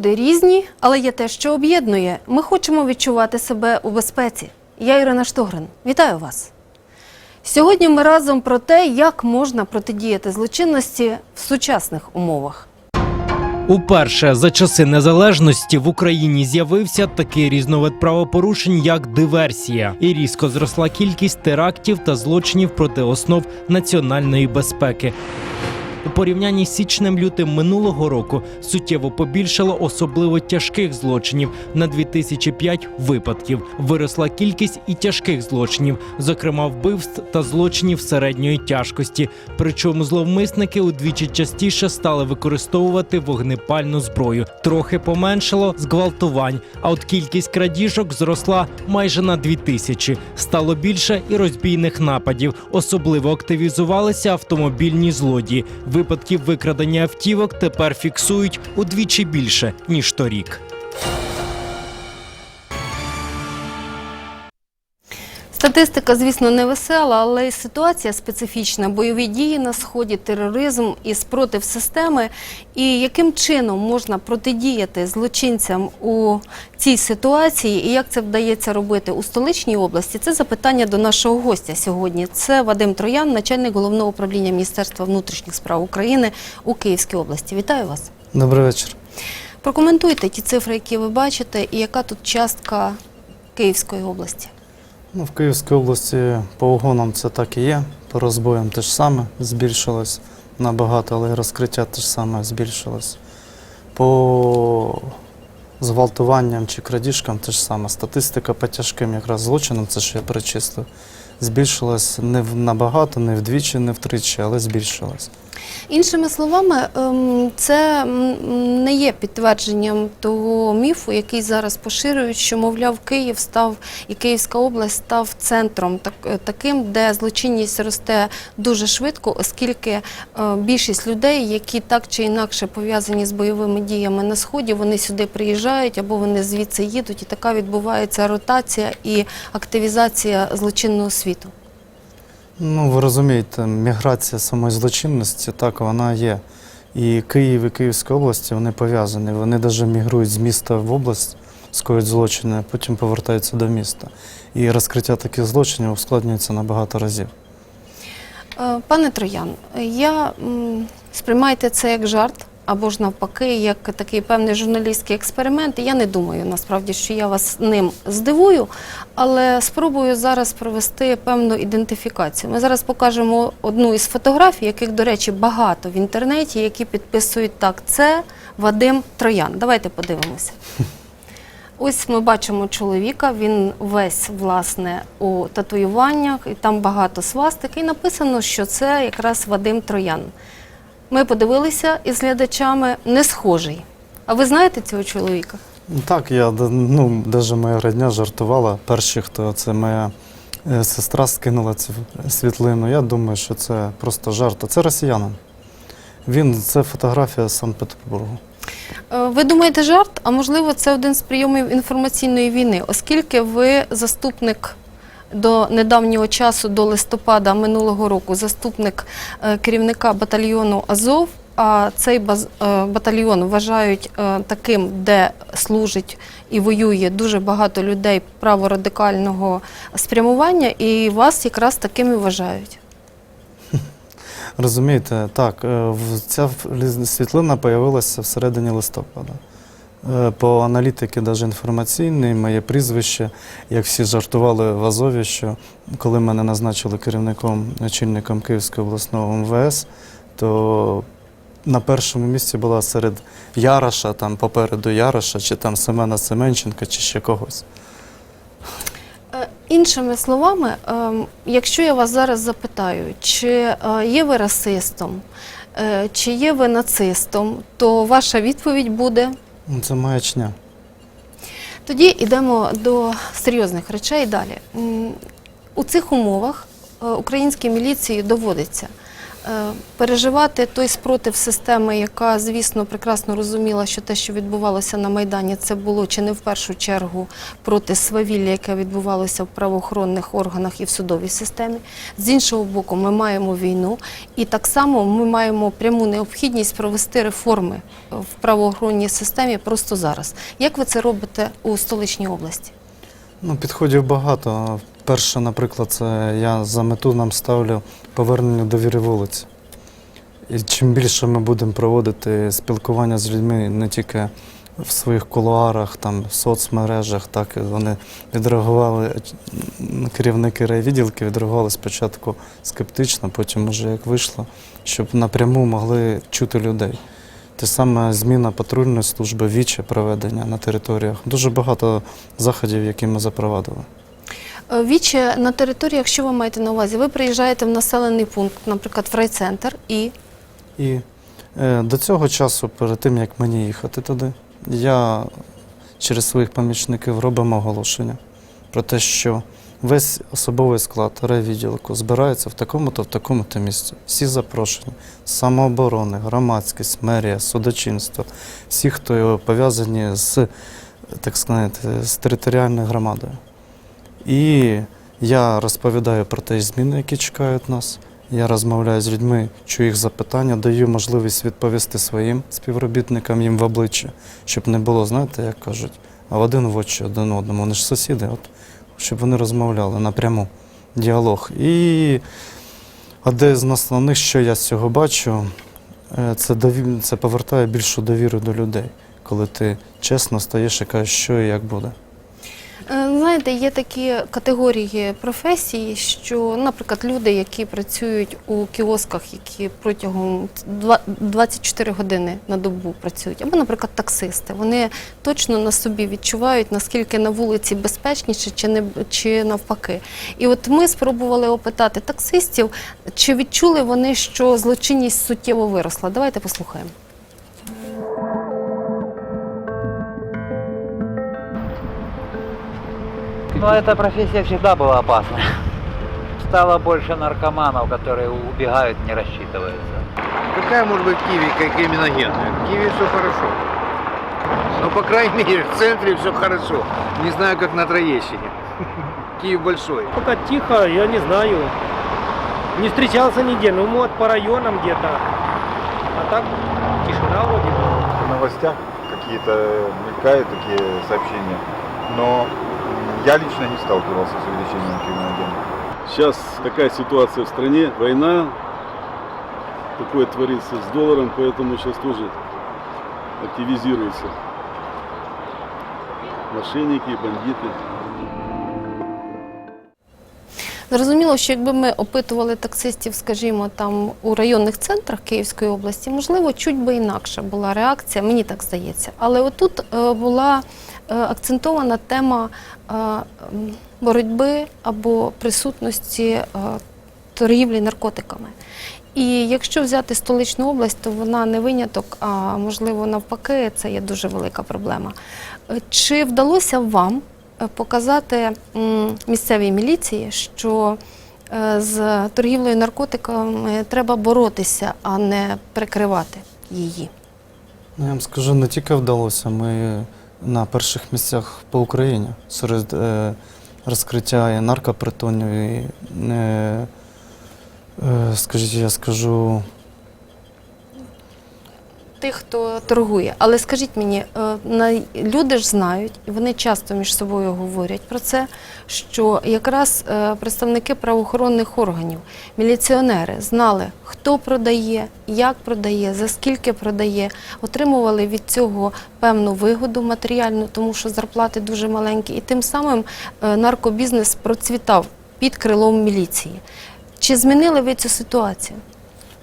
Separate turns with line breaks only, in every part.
Люди різні, але є те, що об'єднує. Ми хочемо відчувати себе у безпеці. Я Ірина Штогрин. Вітаю вас. Сьогодні ми разом про те, як можна протидіяти злочинності в сучасних умовах.
Уперше за часи незалежності в Україні з'явився такий різновид правопорушень, як диверсія, і різко зросла кількість терактів та злочинів проти основ національної безпеки. У порівнянні з січнем лютим минулого року суттєво побільшало особливо тяжких злочинів на 2005 випадків. Виросла кількість і тяжких злочинів, зокрема вбивств та злочинів середньої тяжкості. Причому зловмисники удвічі частіше стали використовувати вогнепальну зброю. Трохи поменшало зґвалтувань. А от кількість крадіжок зросла майже на дві тисячі. Стало більше і розбійних нападів. Особливо активізувалися автомобільні злодії. Випадків викрадення автівок тепер фіксують удвічі більше ніж торік.
Статистика, звісно, не весела, але й ситуація специфічна. Бойові дії на сході, тероризм і спротив системи. І яким чином можна протидіяти злочинцям у цій ситуації, і як це вдається робити у столичній області? Це запитання до нашого гостя сьогодні. Це Вадим Троян, начальник головного управління Міністерства внутрішніх справ України у Київській області. Вітаю вас.
Добрий вечір.
Прокоментуйте ті цифри, які ви бачите, і яка тут частка Київської області.
Ну, в Київській області по угонам це так і є. По розбоям те ж саме збільшилось набагато, але розкриття те ж саме збільшилось. По зґвалтуванням чи крадіжкам те ж саме. Статистика по тяжким якраз злочинам, це що я перечислив, збільшилась не набагато, не вдвічі, не втричі, але збільшилась.
Іншими словами, ем, це не є підтвердженням того міфу, який зараз поширюють, що, мовляв, Київ став і Київська область став центром е, таким, де злочинність росте дуже швидко, оскільки е, більшість людей, які так чи інакше пов'язані з бойовими діями на сході, вони сюди приїжджають або вони звідси їдуть, і така відбувається ротація і активізація злочинного світу.
Ну, ви розумієте, міграція самої злочинності, так, вона є. І Київ і Київська область вони пов'язані. Вони навіть мігрують з міста в область, скоюють злочини, а потім повертаються до міста. І розкриття таких злочинів ускладнюється на багато разів.
Е, Пане Троян, я сприймайте це як жарт. Або ж навпаки, як такий певний журналістський експеримент. Я не думаю насправді, що я вас ним здивую, але спробую зараз провести певну ідентифікацію. Ми зараз покажемо одну із фотографій, яких, до речі, багато в інтернеті, які підписують так. Це Вадим Троян. Давайте подивимося. Ось ми бачимо чоловіка, він весь власне у татуюваннях, і там багато свастик, і написано, що це якраз Вадим Троян. Ми подивилися із глядачами, не схожий. А ви знаєте цього чоловіка?
Так, я ну, навіть моя родня жартувала. Перші, хто це моя е, сестра скинула цю світлину. Я думаю, що це просто жарт. Це росіянин. Він це фотографія з Санкт-Петербургу.
Е, Ви думаєте жарт? А можливо, це один з прийомів інформаційної війни, оскільки ви заступник до недавнього часу, до листопада минулого року, заступник е, керівника батальйону Азов. А цей е, батальйон вважають е, таким, де служить і воює дуже багато людей праворадикального спрямування, і вас якраз таким і вважають.
Розумієте, так, ця світлина з'явилася всередині листопада. Е, По аналітики, навіть інформаційній, моє прізвище, як всі жартували в Азові, що коли мене назначили керівником, очільником Київського обласного МВС, то на першому місці була серед Яроша, там попереду Яроша, чи там Семена Семенченка, чи ще когось.
Е, Іншими словами, ем, якщо я вас зараз запитаю, чи е, є ви расистом, чи є ви нацистом, то ваша відповідь буде.
Це маячня.
Тоді йдемо до серйозних речей далі. У цих умовах е, українській міліції доводиться Переживати той спротив системи, яка, звісно, прекрасно розуміла, що те, що відбувалося на Майдані, це було чи не в першу чергу проти свавілля, яке відбувалося в правоохоронних органах і в судовій системі. З іншого боку, ми маємо війну, і так само ми маємо пряму необхідність провести реформи в правоохоронній системі просто зараз. Як ви це робите у столичній області?
Ну, підходів багато. Перше, наприклад, це я за мету нам ставлю повернення довіри вулиці. І чим більше ми будемо проводити спілкування з людьми не тільки в своїх кулуарах, там, в соцмережах, так і вони відреагували, керівники райвідділки відреагували спочатку скептично, потім уже як вийшло, щоб напряму могли чути людей. Те саме зміна патрульної служби, віче проведення на територіях. Дуже багато заходів, які ми запровадили.
Е, Віче на території, якщо ви маєте на увазі, ви приїжджаєте в населений пункт, наприклад, в райцентр, і
І е, до цього часу, перед тим як мені їхати туди, я через своїх помічників робимо оголошення про те, що весь особовий склад райвідділку збирається в такому-то, в такому-то місці. Всі запрошені, самооборони, громадськість, мерія, судочинство, всі, хто пов'язані з, так сказати, з територіальною громадою. І я розповідаю про ті зміни, які чекають нас. Я розмовляю з людьми, чую їх запитання, даю можливість відповісти своїм співробітникам їм в обличчя, щоб не було, знаєте, як кажуть, а в один в очі один одному. Вони ж сусіди, от, щоб вони розмовляли напряму, діалог. І одне з основних, що я з цього бачу, е, це, дові... це повертає більшу довіру до людей, коли ти чесно стаєш і кажеш, що і як буде.
Е, Знаєте, є такі категорії професій, що, наприклад, люди, які працюють у кіосках, які протягом два- 24 години на добу працюють, або, наприклад, таксисти, вони точно на собі відчувають, наскільки на вулиці безпечніше чи не чи навпаки. І от ми спробували опитати таксистів, чи відчули вони, що злочинність суттєво виросла. Давайте послухаємо.
Ну, эта профессия всегда была опасна. Стало больше наркоманов, которые убегают, не рассчитываются.
Какая может быть киви как криминогенная? В Киеве все хорошо. Но, по крайней мере, в центре все хорошо. Не знаю, как на Троещине. Киев большой.
Пока тихо, я не знаю. Не встречался нигде, ну вот по районам где-то. А так тишина вроде бы.
в новостях какие-то мелькают такие сообщения, но я лично не сталкивался с увеличением криминогенных.
Сейчас такая ситуация в стране, война, такое творится с долларом, поэтому сейчас тоже активизируются мошенники, бандиты.
Зрозуміло, що якби ми опитували таксистів, скажімо, там у районних центрах Київської області, можливо, чуть би інакша була реакція, мені так здається. Але отут е, була е, акцентована тема е, боротьби або присутності торгівлі наркотиками. І якщо взяти столичну область, то вона не виняток, а можливо навпаки, це є дуже велика проблема. Чи вдалося вам показати місцевій міліції, що е, з торгівлею наркотиками треба боротися, а не прикривати її?
Ну, я вам скажу, не тільки вдалося, ми на перших місцях по Україні серед е, розкриття і наркопритонів, і, е, е, скажіть, я скажу,
Тих, хто торгує. Але скажіть мені, е, люди ж знають, і вони часто між собою говорять про це, що якраз е, представники правоохоронних органів, міліціонери знали, хто продає, як продає, за скільки продає, отримували від цього певну вигоду матеріальну, тому що зарплати дуже маленькі, і тим самим е, наркобізнес процвітав під крилом міліції. Чи змінили ви цю ситуацію?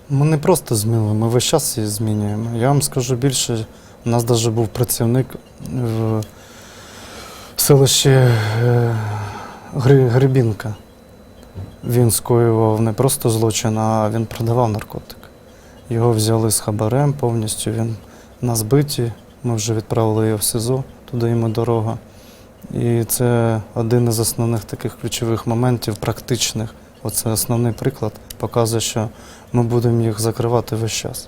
Ми не просто змінили, ми весь час її змінюємо. Я вам скажу більше, у нас навіть був працівник в селищі е, Грибінка. Він скоював не просто злочин, а він продавав наркотик. Його взяли з хабарем повністю, він на збиті. Ми вже відправили його в СИЗО, туди йому дорога. І це один із основних таких ключових моментів, практичних. Оце основний приклад показує, що ми будемо їх закривати весь час.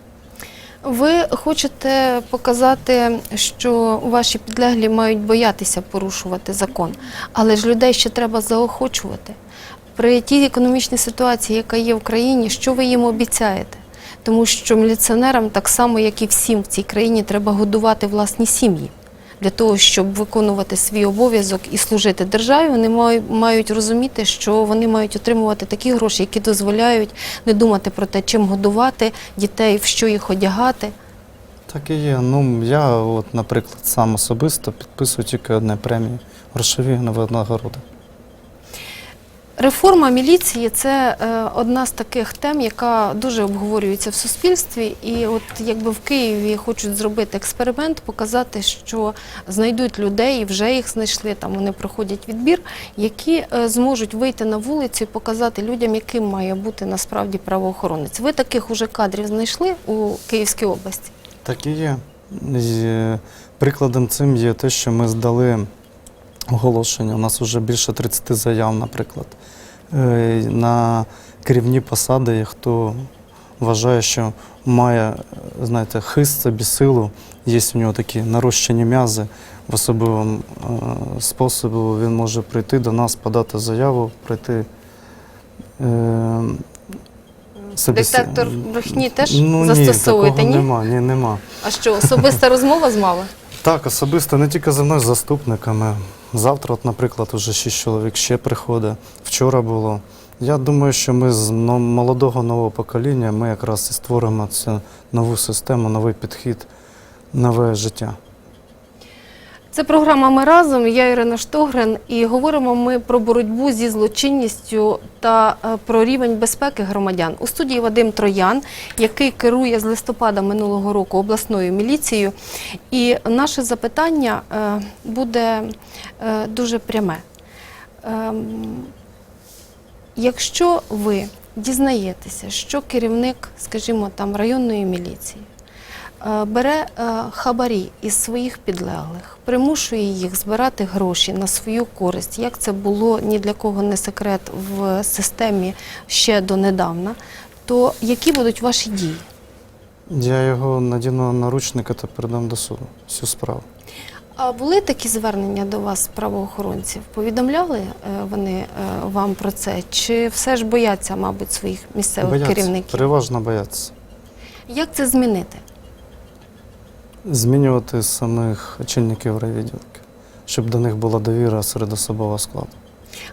Ви хочете показати, що ваші підлеглі мають боятися порушувати закон, але ж людей ще треба заохочувати. При тій економічній ситуації, яка є в країні, що ви їм обіцяєте? Тому що міліціонерам, так само як і всім в цій країні, треба годувати власні сім'ї. Для того, щоб виконувати свій обов'язок і служити державі, вони мають розуміти, що вони мають отримувати такі гроші, які дозволяють не думати про те, чим годувати дітей, в що їх одягати.
Так і є. Ну, я, от, наприклад, сам особисто підписую тільки одне премії грошові нагороди.
Реформа міліції це е, одна з таких тем, яка дуже обговорюється в суспільстві. І от якби в Києві хочуть зробити експеримент, показати, що знайдуть людей, і вже їх знайшли. Там вони проходять відбір, які е, зможуть вийти на вулицю і показати людям, яким має бути насправді правоохоронець. Ви таких уже кадрів знайшли у Київській області?
Так і є. Е, прикладом цим є те, що ми здали оголошення. У нас вже більше 30 заяв, наприклад, на керівні посади, хто вважає, що має, е, знаєте, хист собі силу, є у нього такі нарощені м'язи в особливому е, способу, він може прийти до нас, подати заяву, прийти. Е, собі
Детектор брехні теж
ну,
застосовуєте,
ні?
ні?
Нема, ні, нема.
А що, особиста розмова з мами?
Так, особисто не тільки зі мною, з заступниками. Завтра, от, наприклад, вже шість чоловік ще приходить. Вчора було. Я думаю, що ми з молодого нового покоління ми якраз і створимо цю нову систему, новий підхід, нове життя.
Це програма Ми разом. Я Ірина Штогрин, і говоримо ми про боротьбу зі злочинністю та е, про рівень безпеки громадян. У студії Вадим Троян, який керує з листопада минулого року обласною міліцією. І наше запитання е, буде е, дуже пряме. Ем, Якщо ви дізнаєтеся, що керівник, скажімо, там районної міліції бере е, хабарі із своїх підлеглих, примушує їх збирати гроші на свою користь, як це було ні для кого не секрет в системі ще донедавна, то які будуть ваші дії?
Я його надіну на наручника та передам до суду. Всю справу.
А були такі звернення до вас правоохоронців? Повідомляли е, вони е, вам про це? Чи все ж бояться, мабуть, своїх місцевих
Бояться,
керівників?
переважно бояться.
Як це змінити?
Змінювати самих очільників райвідділки, щоб до них була довіра серед особового складу.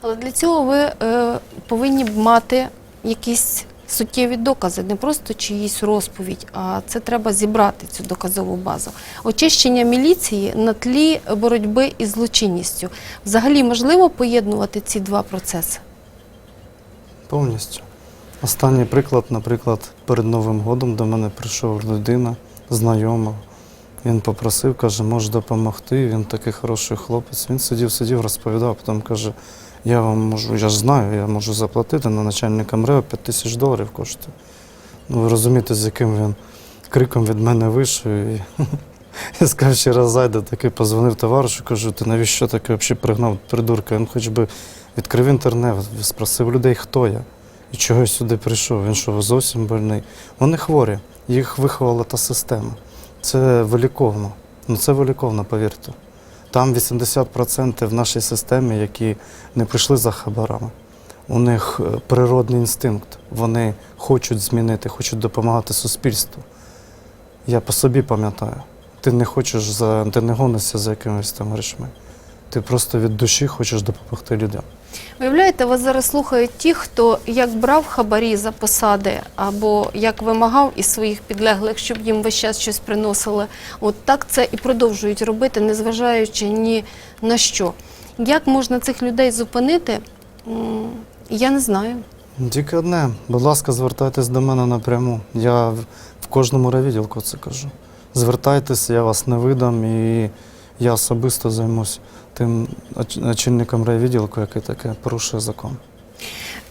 Але для цього ви е, повинні мати якісь суттєві докази, не просто чиїсь розповідь, а це треба зібрати цю доказову базу. Очищення міліції на тлі боротьби із злочинністю. Взагалі можливо поєднувати ці два процеси?
Повністю. Останній приклад, наприклад, перед Новим годом до мене прийшов людина, знайома. Він попросив, каже, може допомогти. Він такий хороший хлопець. Він сидів, сидів, розповідав, потім каже, я вам можу, я ж знаю, я можу заплатити на начальника МРЕО 5 тисяч доларів коштує. Ну, ви розумієте, з яким він криком від мене вийшов. І я сказав, ще раз зайде, такий позвонив товаришу, кажу, ти навіщо таке взагалі пригнав придурка? Він хоч би відкрив інтернет, спросив людей, хто я. І чого я сюди прийшов? Він що, зовсім больний? Вони хворі, їх виховала та система. Це виліковно. Ну це виліковно, повірте. Там 80% в нашій системі, які не прийшли за хабарами. У них е, природний інстинкт. Вони хочуть змінити, хочуть допомагати суспільству. Я по собі пам'ятаю. Ти не хочеш за ти не гонишся за якимись там грішми. Ти просто від душі хочеш допомогти людям.
Виявляєте, вас зараз слухають ті, хто як брав хабарі за посади, або як вимагав із своїх підлеглих, щоб їм весь час щось приносили. От так це і продовжують робити, незважаючи ні на що. Як можна цих людей зупинити? Я не знаю.
Тільки одне, будь ласка, звертайтесь до мене напряму. Я в кожному райвідділку це кажу. Звертайтесь, я вас не видам і я особисто займусь тим оч- очільником райвідділку, який таке порушує закон.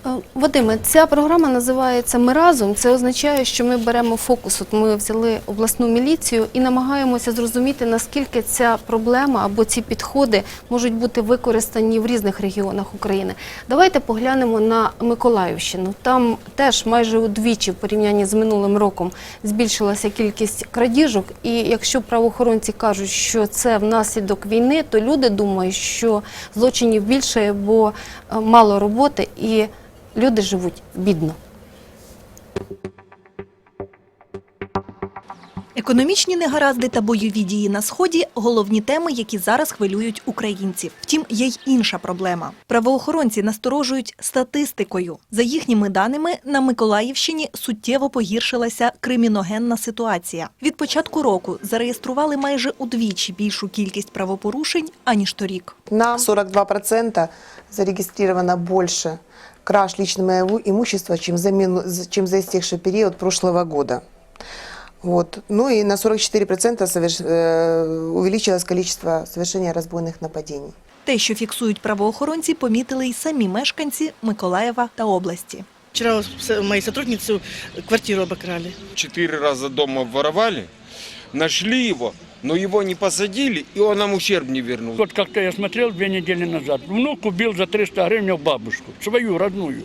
Е, Вадиме, ця програма називається Ми разом. Це означає, що ми беремо фокус. От ми взяли обласну міліцію і намагаємося зрозуміти, наскільки ця проблема або ці підходи можуть бути використані в різних регіонах України. Давайте поглянемо на Миколаївщину. Там теж майже удвічі в порівнянні з минулим роком збільшилася кількість крадіжок. І якщо правоохоронці кажуть, що це внаслідок війни, то люди думають, що злочинів більше, бо е, мало роботи і люди живуть бідно.
Економічні негаразди та бойові дії на сході головні теми, які зараз хвилюють українців. Втім, є й інша проблема. Правоохоронці насторожують статистикою. За їхніми даними, на Миколаївщині суттєво погіршилася криміногенна ситуація. Від початку року зареєстрували майже удвічі більшу кількість правопорушень аніж торік.
На 42% зарегистрировано больше краж личного имущества, чем за, мину- чем за истекший период прошлого года. Вот. Ну и на 44% соверш... э, увеличилось количество совершения разбойных нападений.
Те, що фіксують правоохоронці, помітили й самі мешканці Миколаєва та області.
Вчера с- моей сотрудницу квартиру обокрали.
четыре раза дома воровали, нашли его, но его не посадили, и он нам ущерб не вернул.
Вот как-то я смотрел две недели назад. Внук убил за 300 гривен бабушку, свою родную.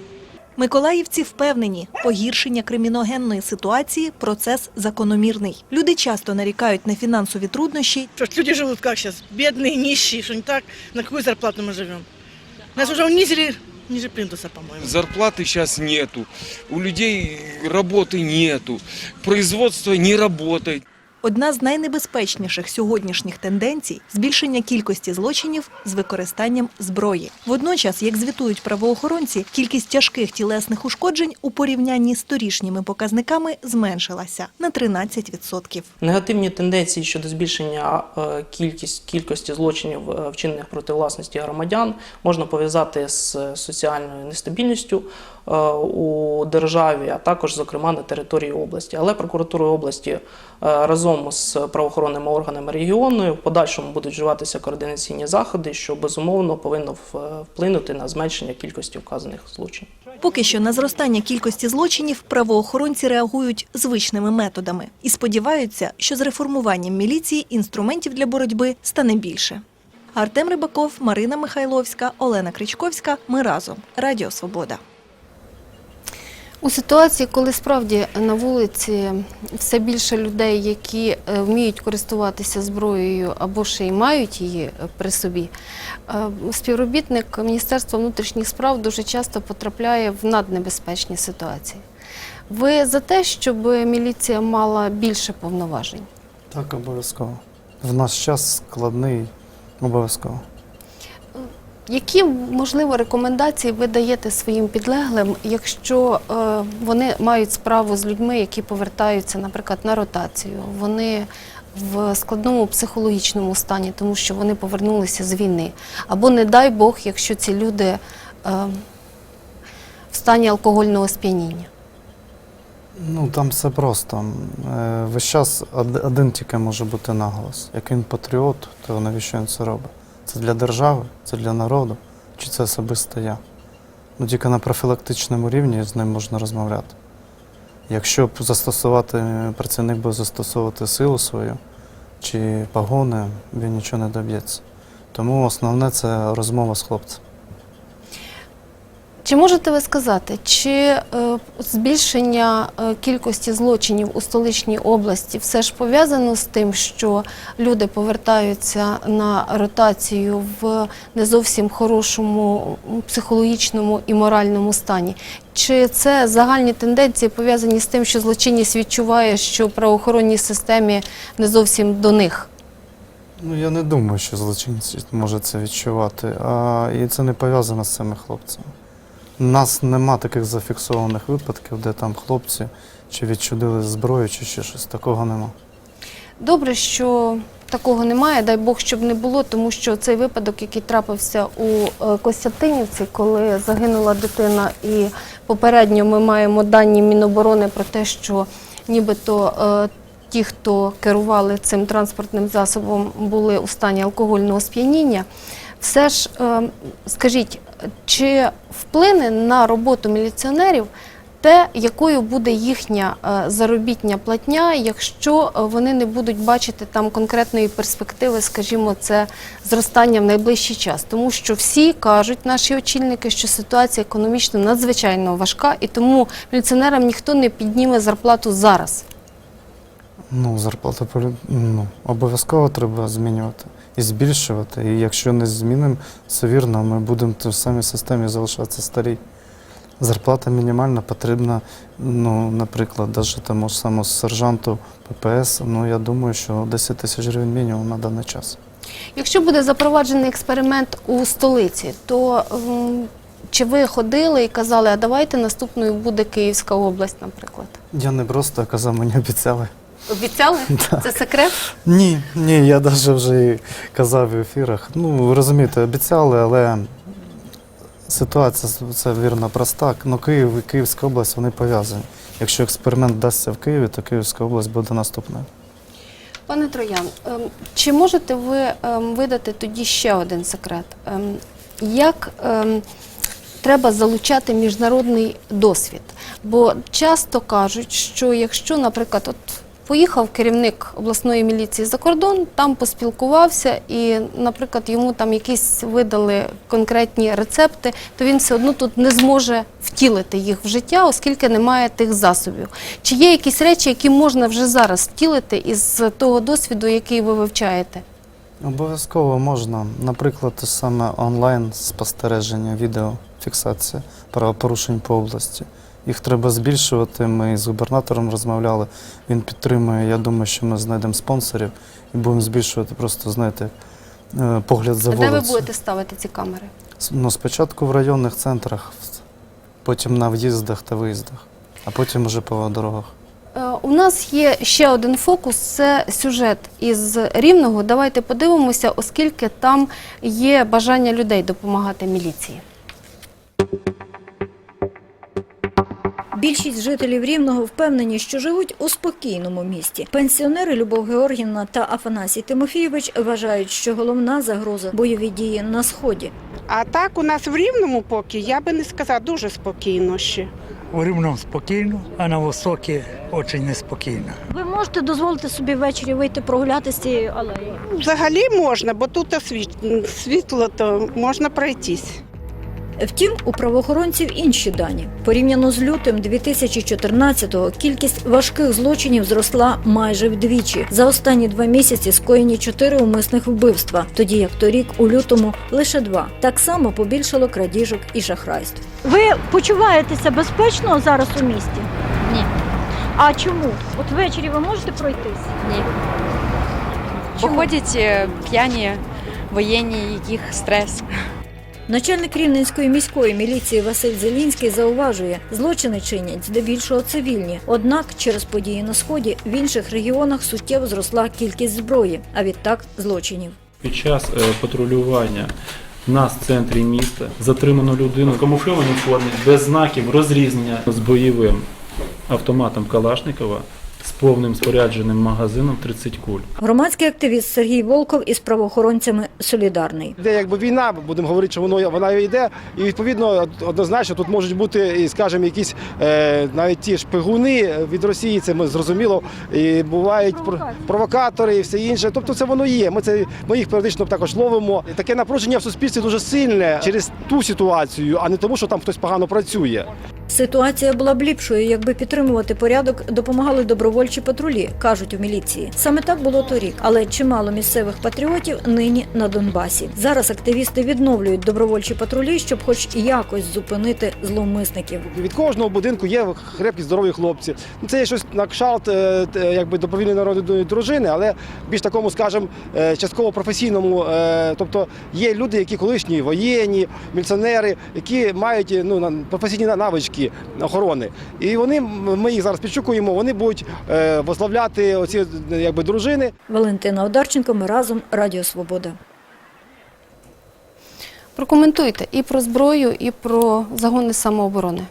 Миколаївці впевнені, погіршення криміногенної ситуації – процес закономірний. Люди часто нарікають на фінансові труднощі,
Что ж, люди живут как сейчас? Бедные, нищие, что не так? На какую зарплату мы живем? Нас уже унизили ниже плинтуса, по-моему.
Зарплаты сейчас нету, у людей работы нету, производство не работает.
Одна з найнебезпечніших сьогоднішніх тенденцій – збільшення кількості злочинів з використанням зброї. Водночас, як звітують правоохоронці, кількість тяжких тілесних ушкоджень у порівнянні з торішніми показниками зменшилася на 13%.
Негативні тенденції щодо збільшення е, кількість, кількості злочинів, е, вчинених проти власності громадян, можна пов'язати з соціальною нестабільністю е, у державі, а також, зокрема, на території області. Але прокуратурою області е, разом з правоохоронними органами регіону в подальшому будуть вживатися координаційні заходи, що безумовно повинно вплинути на зменшення кількості вказаних злочинів.
Поки що на зростання кількості злочинів правоохоронці реагують звичними методами і сподіваються, що з реформуванням міліції інструментів для боротьби стане більше. Артем Рибаков, Марина Михайловська, Олена Кричковська. Ми разом. Радіо Свобода.
У ситуації, коли справді на вулиці все більше людей, які е, вміють користуватися зброєю або ще й мають її е, при собі, е, співробітник Міністерства внутрішніх справ дуже часто потрапляє в наднебезпечні ситуації. Ви за те, щоб міліція мала більше повноважень?
Так, обов'язково. В наш час складний, обов'язково.
Які, можливо, рекомендації ви даєте своїм підлеглим, якщо е, вони мають справу з людьми, які повертаються, наприклад, на ротацію, вони в складному психологічному стані, тому що вони повернулися з війни, або не дай Бог, якщо ці люди е, в стані алкогольного сп'яніння?
Ну там все просто. Е, Весь час один тільки може бути наголос. Як він патріот, то навіщо він це робить? Це для держави, це для народу, чи це особисто я? Ну тільки на профілактичному рівні з ним можна розмовляти. Якщо б застосувати, працівник буде застосовувати силу свою чи погони, він нічого не доб'ється. Тому основне це розмова з хлопцем.
Чи можете ви сказати, чи е, збільшення е, кількості злочинів у столичній області все ж пов'язано з тим, що люди повертаються на ротацію в не зовсім хорошому психологічному і моральному стані? Чи це загальні тенденції пов'язані з тим, що злочинність відчуває, що в правоохоронній системі не зовсім до них?
Ну, я не думаю, що злочинець може це відчувати. А, і це не пов'язано з цими хлопцями. У нас нема таких зафіксованих випадків, де там хлопці чи відчудили зброю, чи ще щось. Такого нема.
Добре, що такого немає, дай Бог, щоб не було, тому що цей випадок, який трапився у е, Костянтинівці, коли загинула дитина, і попередньо ми маємо дані Міноборони про те, що нібито е, ті, хто керували цим транспортним засобом, були у стані алкогольного сп'яніння. Все ж, е, скажіть, чи вплине на роботу міліціонерів те, якою буде їхня е, заробітня платня, якщо е, вони не будуть бачити там конкретної перспективи, скажімо, це зростання в найближчий час, тому що всі кажуть, наші очільники, що ситуація економічно надзвичайно важка, і тому міліціонерам ніхто не підніме зарплату зараз.
Ну, зарплату ну, обов'язково треба змінювати і збільшувати. І якщо не змінимо, це вірно, ми будемо в тій самій системі залишатися старі. Зарплата мінімальна потрібна, ну, наприклад, навіть тому ж самому сержанту ППС, ну я думаю, що 10 тисяч гривень мінімум на даний час.
Якщо буде запроваджений експеримент у столиці, то чи ви ходили і казали, а давайте наступною буде Київська область, наприклад?
Я не просто казав, мені обіцяли.
Обіцяли? Це секрет?
Ні, ні, я навіть вже казав в ефірах. Ну, розумієте, обіцяли, але ситуація це вірно проста. Ну, Київ і Київська область вони пов'язані. Якщо експеримент вдасться в Києві, то Київська область буде наступною.
Пане Троян, ем, чи можете ви ем, видати тоді ще один секрет? Ем, Як треба залучати міжнародний досвід? Бо часто кажуть, що якщо, наприклад, от поїхав керівник обласної міліції за кордон, там поспілкувався і, наприклад, йому там якісь видали конкретні рецепти, то він все одно тут не зможе втілити їх в життя, оскільки немає тих засобів. Чи є якісь речі, які можна вже зараз втілити із того досвіду, який ви вивчаєте?
Обов'язково можна, наприклад, саме онлайн спостереження, відеофіксація правопорушень по області. Їх треба збільшувати. Ми з губернатором розмовляли. Він підтримує. Я думаю, що ми знайдемо спонсорів і будемо збільшувати просто, знаєте, е, погляд за
Де ви будете ставити ці камери?
Ну, спочатку в районних центрах, потім на в'їздах та виїздах, а потім вже по дорогах.
Е, У нас є ще один фокус це сюжет із Рівного. Давайте подивимося, оскільки там є бажання людей допомагати міліції.
Більшість жителів Рівного впевнені, що живуть у спокійному місті. Пенсіонери Любов Георгівна та Афанасій Тимофійович вважають, що головна загроза бойові дії на сході.
А так у нас в Рівному поки, я би не сказала, дуже спокійно ще.
У Рівному спокійно, а на Востокі дуже неспокійно.
Ви можете дозволити собі ввечері вийти прогуляти з цією алеєю?
Взагалі можна, бо тут світло, то можна пройтись.
Втім, у правоохоронців інші дані. Порівняно з лютим 2014-го кількість важких злочинів зросла майже вдвічі. За останні два місяці скоєні чотири умисних вбивства, тоді як торік у лютому лише два. Так само побільшало крадіжок і шахрайств. Ви почуваєтеся безпечно зараз у місті?
Ні.
А чому? От ввечері ви можете пройтись?
Ні. Походять е, п'яні воєнні, яких стрес.
Начальник Рівненської міської міліції Василь Зелінський зауважує, злочини чинять здебільшого цивільні. Однак через події на сході в інших регіонах суттєво зросла кількість зброї, а відтак злочинів.
Під час е, патрулювання в нас в центрі міста затримано людину в камуфльованій формі без знаків розрізнення з бойовим автоматом Калашникова повним спорядженим магазином 30 куль.
Громадський активіст Сергій Волков із правоохоронцями солідарний.
Де якби війна, будемо говорити, що воно вона йде, і відповідно однозначно тут можуть бути, і, скажімо, якісь е, навіть ті шпигуни від Росії, це ми зрозуміло, і бувають провокатори, провокатори і все інше. Тобто це воно є. Ми це ми їх періодично також ловимо. І таке напруження в суспільстві дуже сильне через ту ситуацію, а не тому, що там хтось погано працює.
Ситуація була б ліпшою, якби підтримувати порядок допомагали добровольчі патрулі, кажуть у міліції. Саме так було торік, але чимало місцевих патріотів нині на Донбасі. Зараз активісти відновлюють добровольчі патрулі, щоб хоч якось зупинити зловмисників.
Від кожного будинку є крепкі здорові хлопці. Ну, Це є щось на кшалт е, якби добровільної народної дружини, але більш такому, скажімо, е, частково професійному. е, Тобто є люди, які колишні воєнні, міліціонери, які мають ну, професійні навички охорони. І вони ми їх зараз підшукуємо. Вони будуть возглавляти оці е, якби дружини.
Валентина Одарченко. Ми разом Радіо Свобода.
Прокоментуйте і про зброю, і про загони самооборони.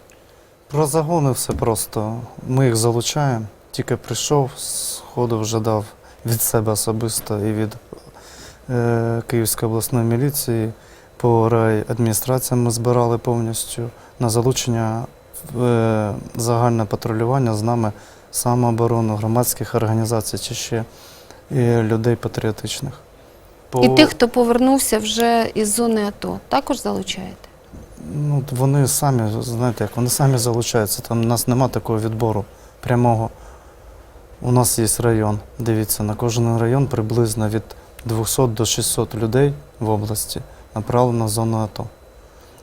Про загони все просто. Ми їх залучаємо. Тільки прийшов, сходу вже дав від себе особисто і від е, Київської обласної міліції По райадміністраціям ми збирали повністю на залучення е, загальне патрулювання з нами самооборону громадських організацій чи ще і людей патріотичних. По-
І тих, хто повернувся вже із зони АТО, також залучаєте?
Ну, вони самі, знаєте, як вони самі залучаються. Там у нас нема такого відбору прямого. У нас є район. Дивіться, на кожен район приблизно від 200 до 600 людей в області направлено в зону АТО.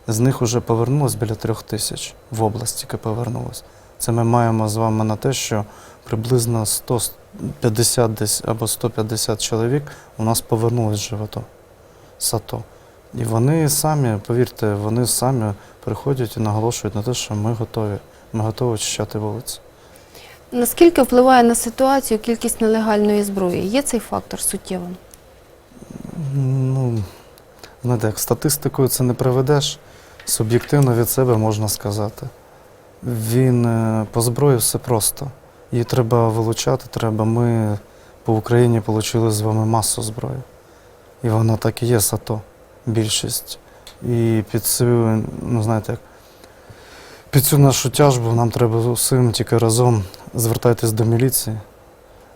З них вже повернулось біля трьох тисяч в області, яке повернулось. Це ми маємо з вами на те, що приблизно 150 десь або 150 чоловік у нас АТО. З АТО. І вони самі, повірте, вони самі приходять і наголошують на те, що ми готові. Ми готові очищати вулиці.
Наскільки впливає на ситуацію кількість нелегальної зброї? Є цей фактор суттєвим?
Ну, знаєте, як статистикою це не приведеш. Суб'єктивно від себе можна сказати. Він е, по зброї все просто. Її треба вилучати, треба. Ми по Україні отримали з вами масу зброї. І вона так і є з АТО, більшість. І під цю, ну знаєте, як, під цю нашу тяжбу нам треба усім тільки разом звертайтесь до міліції,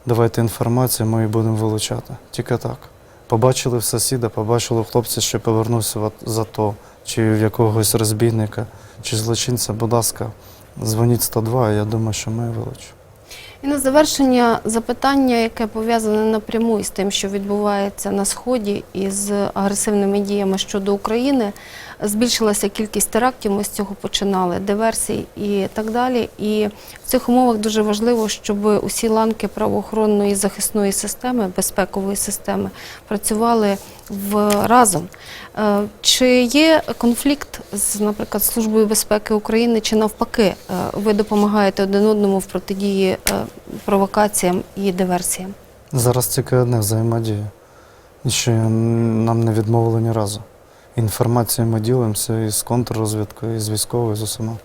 давайте інформацію, ми її будемо вилучати. Тільки так. Побачили в сусіда, побачили в хлопця, що повернувся в АТО, чи в якогось розбійника, чи злочинця, будь ласка, дзвоніть 102, і я думаю, що ми вилучимо.
І на завершення запитання, яке пов'язане напряму із тим, що відбувається на сході із агресивними діями щодо України. Збільшилася кількість терактів, ми з цього починали, диверсій і так далі. І в цих умовах дуже важливо, щоб усі ланки правоохоронної захисної системи, безпекової системи працювали в разом. Е, Чи є конфлікт з, наприклад, Службою безпеки України, чи навпаки, е, ви допомагаєте один одному в протидії е, провокаціям і диверсіям?
Зараз тільки одне взаємодія. І ще нам не відмовили ні разу. Інформацією ми ділимося і з контррозвідкою, і з військовою, з усіма.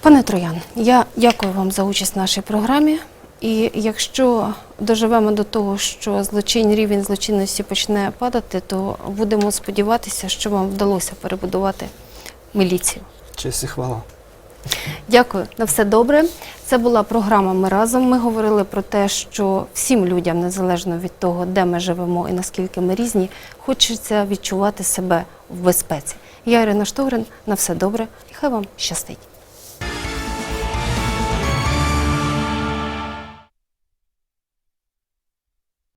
Пане Троян, я дякую вам за участь в нашій програмі. І якщо доживемо до того, що злочин, рівень злочинності почне падати, то будемо сподіватися, що вам вдалося перебудувати міліцію.
Честь і хвала.
Дякую, на все добре. Це була програма Ми разом. Ми говорили про те, що всім людям, незалежно від того, де ми живемо і наскільки ми різні, хочеться відчувати себе в безпеці. Я Ірина Штогрин. На все добре і хай вам щастить.